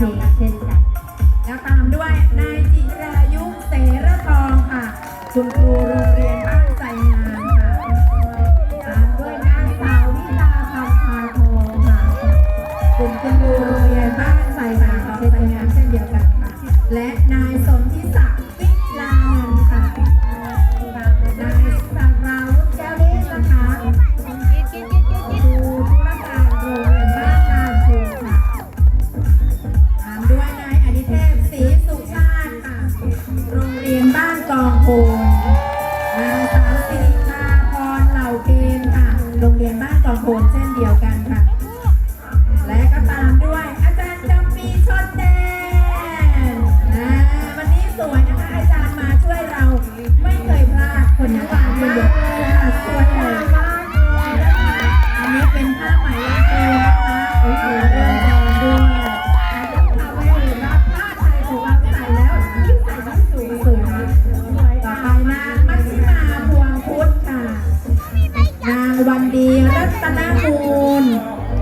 ดียวเช่นกัน แล้วตามด้วยนายจิรายุเสรทองค่ะ คุณครูโรงเรียนบ้านใจงามค่ะตามด้วยนางสาววิตาพันธาทองค่ะคุณครูโรงเรียนบ้านใจงามเช่นเดียวกันค่ะ และนายสมทิศักดิ์ นางสาวสิริาพรเหล่าเกณฑ์ค่ะโรงเรียนบ้านกองโขนเช่น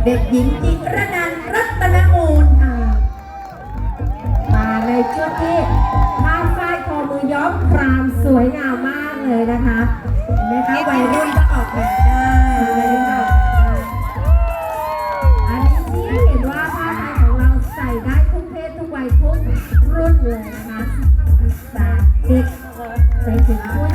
เด็กหญิงจิรนันรัตนมูลค่มาในชุดที่ผ้าฝ้ายคอมือย้อมพรามสวยงามมากเลยนะคะเห็นไหมคะวัยรุ่นก็ออกแบบได้วัยรุ่บอันนี้เห็นว่าผ้าไทยของเราใส่ได้ทุกเพศทุกวัยทุกรุ่นเลยนะคะศึกาเด็กใส่ถึงผู้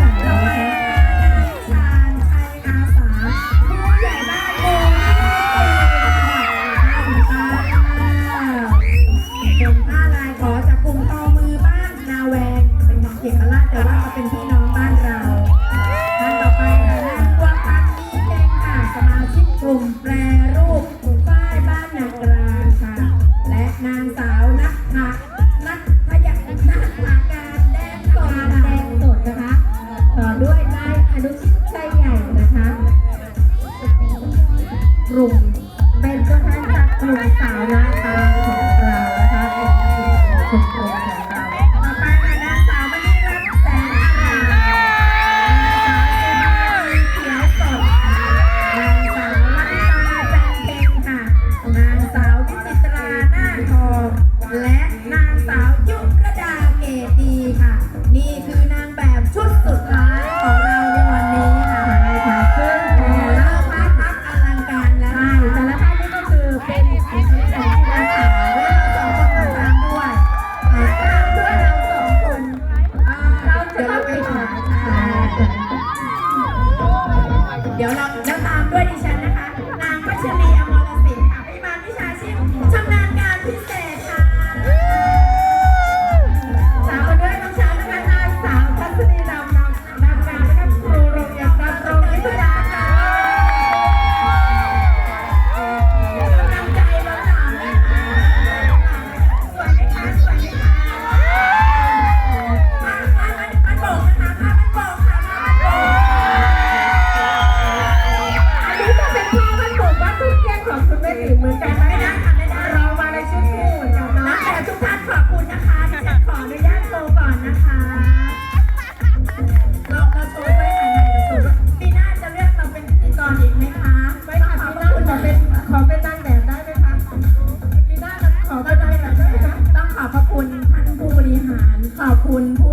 รุม 聊聊让他关一下 Hund.